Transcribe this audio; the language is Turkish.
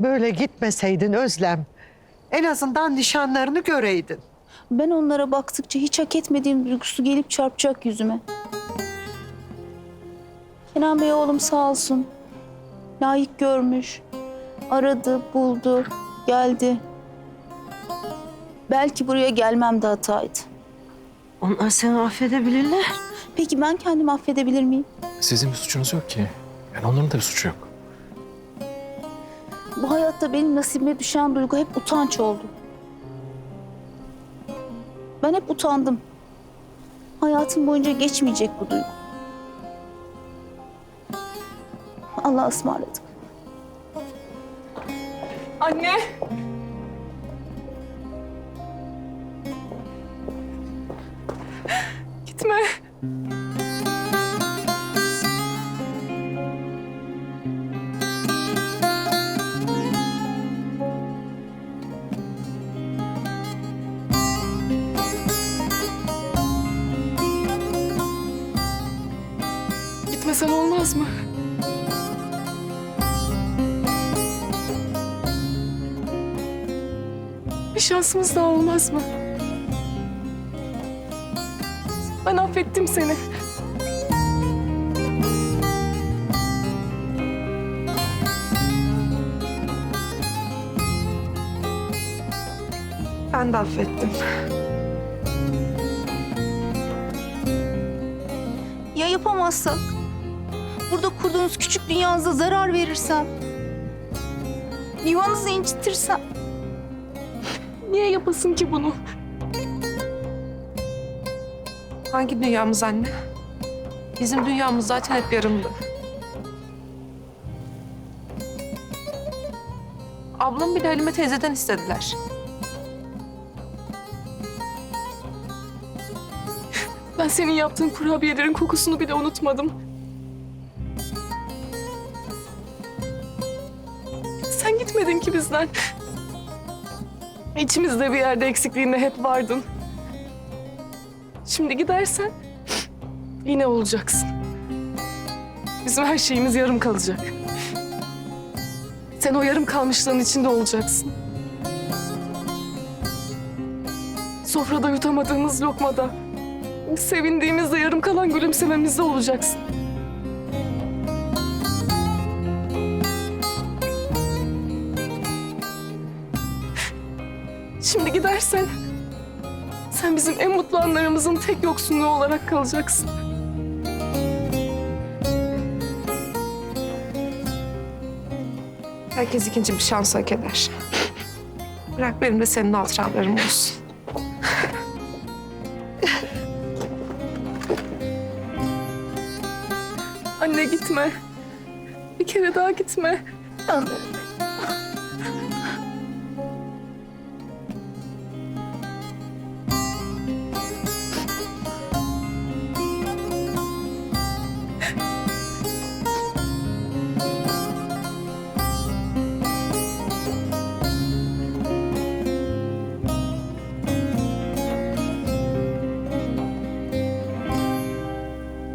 böyle gitmeseydin Özlem. En azından nişanlarını göreydin. Ben onlara baktıkça hiç hak etmediğim duygusu gelip çarpacak yüzüme. Kenan Bey oğlum sağ olsun. Layık görmüş. Aradı, buldu, geldi. Belki buraya gelmem de hataydı. Onlar seni affedebilirler. Peki ben kendimi affedebilir miyim? Sizin bir suçunuz yok ki. Yani onların da bir suçu yok. Bu hayatta benim nasibime düşen duygu hep utanç oldu. Ben hep utandım. Hayatım boyunca geçmeyecek bu duygu. Allah'a ısmarladık. Anne. Gitmesen olmaz mı? Bir şansımız daha olmaz mı? Ben affettim seni. Ben de affettim. Ya yapamazsak? Burada kurduğunuz küçük dünyanıza zarar verirsem? Yuvanızı incitirsem? Niye yapasın ki bunu? Hangi dünyamız anne? Bizim dünyamız zaten hep yarımdı. Ablam bile Halime teyzeden istediler. Ben senin yaptığın kurabiyelerin kokusunu bile unutmadım. Sen gitmedin ki bizden. İçimizde bir yerde eksikliğinde hep vardın. Şimdi gidersen yine olacaksın. Bizim her şeyimiz yarım kalacak. Sen o yarım kalmışlığın içinde olacaksın. Sofrada yutamadığımız lokmada, sevindiğimizde yarım kalan gülümsememizde olacaksın. Şimdi gidersen sen bizim en mutlu anlarımızın tek yoksunluğu olarak kalacaksın. Herkes ikinci bir şans hak eder. Bırak benim de senin hatıralarım olsun. Anne gitme. Bir kere daha gitme. Anlarım.